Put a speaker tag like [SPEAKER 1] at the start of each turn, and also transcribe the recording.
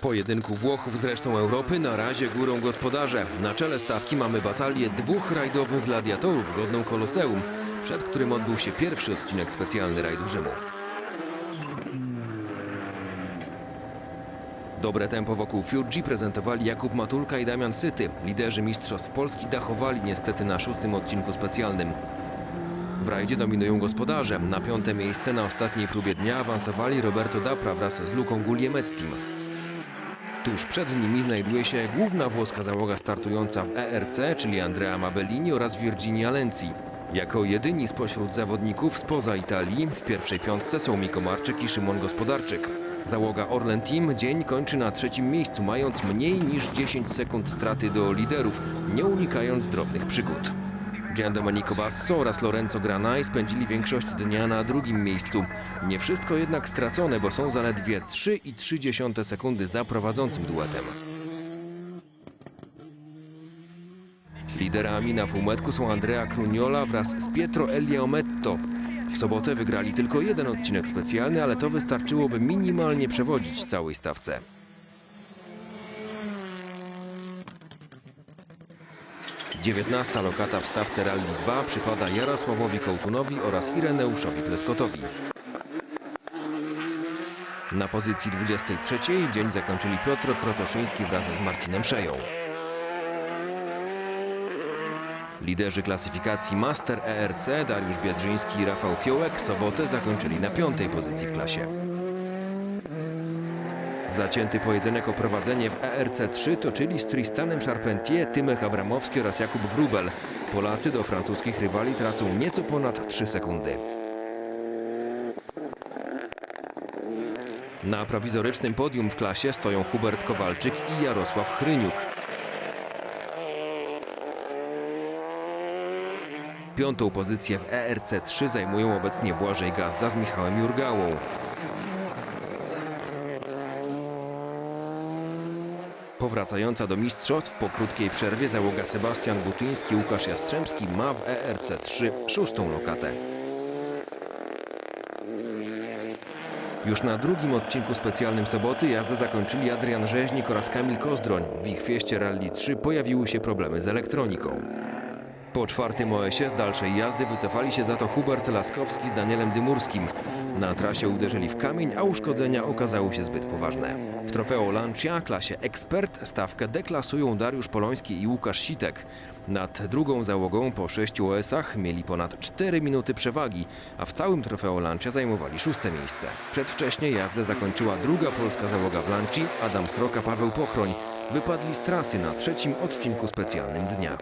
[SPEAKER 1] Pojedynku Włochów z resztą Europy na razie górą gospodarze. Na czele stawki mamy batalię dwóch rajdowych gladiatorów godną koloseum, przed którym odbył się pierwszy odcinek specjalny rajdu Rzymu. Dobre tempo wokół Fiuggi prezentowali Jakub Matulka i Damian Syty. Liderzy Mistrzostw Polski dachowali niestety na szóstym odcinku specjalnym. W rajdzie dominują gospodarze. Na piąte miejsce na ostatniej próbie dnia awansowali Roberto Dapra wraz z Luką Gugliemettim. Tuż przed nimi znajduje się główna włoska załoga startująca w ERC, czyli Andrea Mabellini oraz Virginia Lenzi. Jako jedyni spośród zawodników spoza Italii w pierwszej piątce są Miko Marczyk i Szymon Gospodarczyk. Załoga Orlen Team dzień kończy na trzecim miejscu, mając mniej niż 10 sekund straty do liderów, nie unikając drobnych przygód. Gian Domenico Basso oraz Lorenzo Granai spędzili większość dnia na drugim miejscu. Nie wszystko jednak stracone, bo są zaledwie 3,3 sekundy za prowadzącym duetem. Liderami na półmetku są Andrea Crugnola wraz z Pietro Eliaometto. W sobotę wygrali tylko jeden odcinek specjalny, ale to wystarczyłoby minimalnie przewodzić całej stawce. Dziewiętnasta lokata w stawce Rally 2 przypada Jarosławowi Kołtunowi oraz Ireneuszowi Pleskotowi. Na pozycji 23 dzień zakończyli Piotr Krotoszyński wraz z Marcinem Szeją. Liderzy klasyfikacji Master ERC Dariusz Biedrzyński i Rafał Fiołek sobotę zakończyli na piątej pozycji w klasie. Zacięty pojedynek o prowadzenie w ERC3 toczyli z Tristanem Charpentier, Tymek Abramowski oraz Jakub Wrubel. Polacy do francuskich rywali tracą nieco ponad 3 sekundy. Na prowizorycznym podium w klasie stoją Hubert Kowalczyk i Jarosław Chryniuk. Piątą pozycję w ERC3 zajmują obecnie Błażej Gazda z Michałem Jurgałą. Powracająca do mistrzostw po krótkiej przerwie załoga Sebastian Butyński, Łukasz Jastrzębski ma w ERC3 szóstą lokatę. Już na drugim odcinku specjalnym soboty jazdę zakończyli Adrian Rzeźnik oraz Kamil Kozdroń. W ich fieście Rally 3 pojawiły się problemy z elektroniką. Po czwartym OS-ie z dalszej jazdy wycofali się za to Hubert Laskowski z Danielem Dymurskim. Na trasie uderzyli w kamień, a uszkodzenia okazały się zbyt poważne. W trofeo Lancia klasie ekspert stawkę deklasują Dariusz Poloński i Łukasz Sitek. Nad drugą załogą po sześciu OS-ach mieli ponad 4 minuty przewagi, a w całym trofeo Lancia zajmowali szóste miejsce. Przedwcześnie jazdę zakończyła druga polska załoga w Lanci, Adam Sroka, Paweł Pochroń. Wypadli z trasy na trzecim odcinku specjalnym dnia.